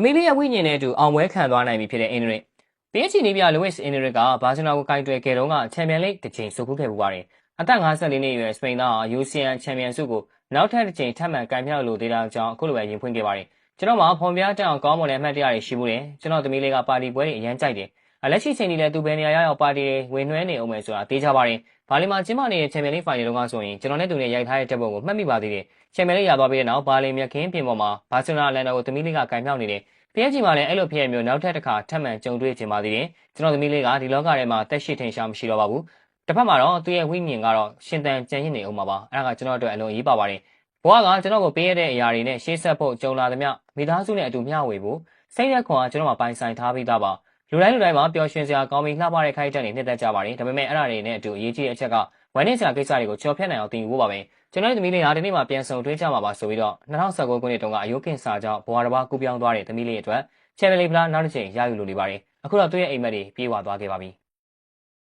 သမီးလေးရဲ့ဝိညာဉ်နဲ့အတူအောင်ပွဲခံသွားနိုင်ပြီဖြစ်တဲ့အင်ဒရစ်။ PSG နီးပြလူးဝစ်အင်ဒရစ်ကဘာစီလိုနာကိုကင်တွယ်ခဲ့တုန်းကချန်ပီယံလိတစ်ချိန်စုပ်ကူးခဲ့ပူပါတယ်။အသက်54နှစ်အရွယ်စပိန်သားဟာ UCL ချန်ပီယံဆုကိုနောက်ထပ်တစ်ချိန်ထပ်မံကင်မြောက်လိုသေးတာကြောင့်အခုလိုပဲရင်ဖွင့်ခဲ့ပါတယ်။ကျွန်တော်မှာဖော်ပြတတ်အောင်ကောင်းမွန်တဲ့အမှတ်တရတွေရှိမှုတယ်။ကျွန်တော်သမီးလေးကပါတီပွဲတွေအရန်ကြိုက်တယ်။အ လက်ရှိချိန်ကြီးလည်းသူပဲနေရာရောက်ပါတီတွေဝင်နှွှဲနေအောင်မယ်ဆိုတာသိကြပါတယ်။ဘာလီမှာကျင်းပနေတဲ့ချန်ပီယံလိဖိုင်နယ်တုန်းကဆိုရင်ကျွန်တော်နဲ့သူနဲ့ရိုက်ထားတဲ့တပ်ပုံကိုမှတ်မိပါသေးတယ်။ချန်ပီယံလိရသွားပြီးတဲ့နောက်ဘာလီမြက်ခင်းပြင်ပေါ်မှာဘာစီလိုနာလန်ဒိုကိုသမီးလေးကကင်မြောက်နေတယ်။ PSG မှာလည်းအဲ့လိုဖြစ်ရမျိုးနောက်ထပ်တစ်ခါထပ်မံကြုံတွေ့ချင်ပါသေးတယ်။ကျွန်တော်သမီးလေးကဒီလောကထဲမှာတက်ရှိထင်ရှားမရှိတော့ပါဘူး။တစ်ဖက်မှာတော့သူ့ရဲ့ဝိညာဉ်ကတော့ရှင်သန်ကြံ့ရင့်နေအောင်ပါပါ။အဲ့ဒါကကျွန်တော်အတွက်အလွန်အရေးပါပါတယ်။ဘဝကကျွန်တော်ကိုပေးရတဲ့အရာတွေနဲ့ရှေ့ဆက်ဖို့ကြုံလာသမျှမိသားစုနဲ့အတူမျှဝေဖို့စိတ်ရက်ခွန်ကကျွန်တော်မှာပိုင်ဆိုင်ထားပြီးသားပါ။ လူတိုင်းလူတိုင်းမှာပျော်ရွှင်စရာကောင်းပြီးလှပတဲ့ခိုက်တက်နေနှစ်သက်ကြပါတယ်။ဒါပေမဲ့အဲ့ဒါတွေနဲ့အတူအရေးကြီးတဲ့အချက်ကဝမ်းနည်းစရာကိစ္စတွေကိုကျော်ဖြတ်နိုင်အောင်သင်ယူဖို့ပါပဲ။ကျွန်တော်ရဲ့သမီးလေးဟာဒီနေ့မှပြန်ဆုံတွေ့ကြမှာပါဆိုပြီးတော့2019ခုနှစ်တုန်းကအယိုးကင်ဆာကြောင့်ဘဝတစ်ပါးကူးပြောင်းသွားတဲ့သမီးလေးအတွက်ချန်ပီယံလိဖလားနောက်တစ်ချိန်ရယူလိုနေပါတယ်။အခုတော့သူ့ရဲ့အိမ်မက်တွေပြေးဝသွားခဲ့ပါပြီ။